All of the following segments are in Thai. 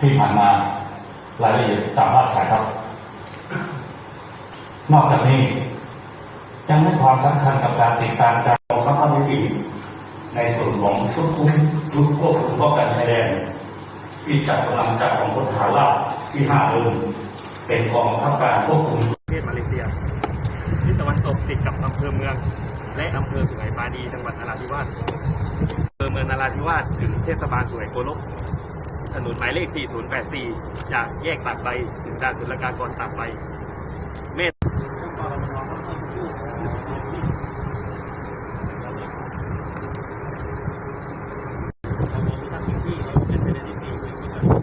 ที่ผ่านมารายละเอียดตามภาพถ่ายครับ นอกจากนี้ยังให้ความสำคัญกับการติดตามการกองทัพภาคที่สี่ในส่วนของชุดคุ้มชุดควบคุมป้องกันชายแดนที่จัดกำลังจัดของพลทหารราบที่ห้าเดิมเป็นกองบังคับการควบคุมประเทศมาเลเซียทิศตะวันตกติดกับอำเภอเมือง และอำเภอสุไหงปาดีจังหวัดนราธิวาสอำเภอเมืองนราธิวาสถึงเทศบาลสุไหงโกลก ถนนหมายเลข 4084 จากแยกตากใบ ถึงด่านศุลกากรตากใบเมต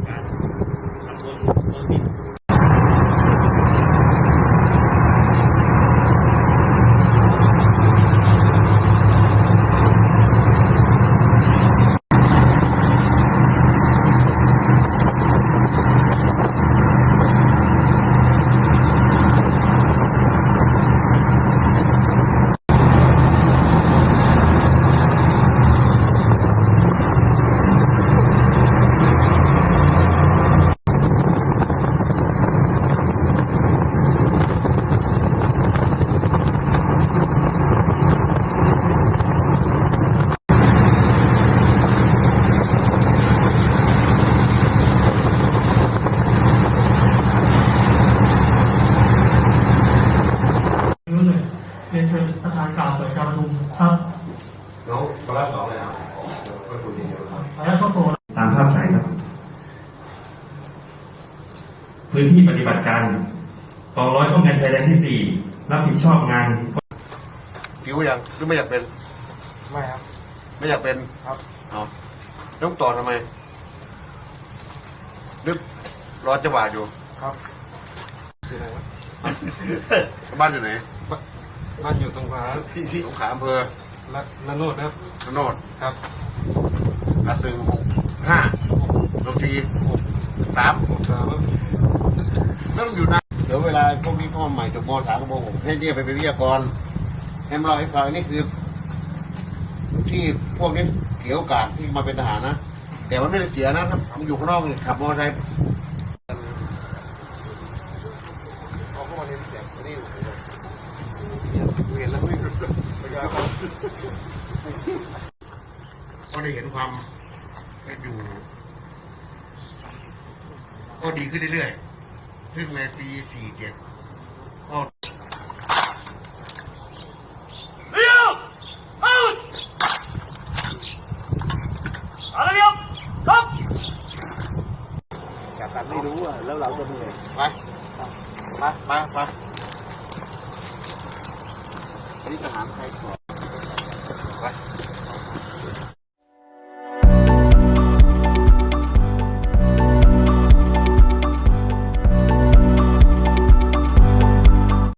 การตำบลโพสิน รู้เลยเรียนเชิญประธานกล่าวเปิดการประชุมครับน้องมารับสองเลยอะก็คุยเดียวขออนุญาตเข้าสู่ตามภาพฉายครับ พื้นที่ปฏิบัติการกองร้อยป้องกันชายแดนที่4รับผิดชอบงานผิวยังหรือไม่อยากเป็น ไม่ครับ ไม่อยากเป็นครับเอาต้องต่อทำไมนึกรอจังหวะอยู่ ครับอยู่ไหนวะบ้านอยู่ไหน บ้านอยู่ตรงขวาพี่สงขลาอำเภอละละโนดนะครับระโนดครับอันหนึ่งหกห้าลงทีหกสามหกสามครับแล้วมันอยู่นะเดี๋ยวเวลาพวกนี้เข้ามาใหม่จบมสามกับมหกให้เรียกไปเป็นวิทยากรให้มาเล่าให้ฟังนี่คือ ที่พวกนี้เสียโอกาสที่มาเป็นทหารนะ แต่มันไม่ได้เสียนะถ้ามันอยู่ข้างนอกนี่ขับมอเตอร์ไซค์เอาเข้ามาในที่แบบนี้เห็นแล้วไม่รู้ ก็ได้เห็นความเป็นอยู่ ก็ดีขึ้นเรื่อยๆซึ่งในปี 47 ก็ไปไปไปไปอันนี้ทหารไทยก่อน ไป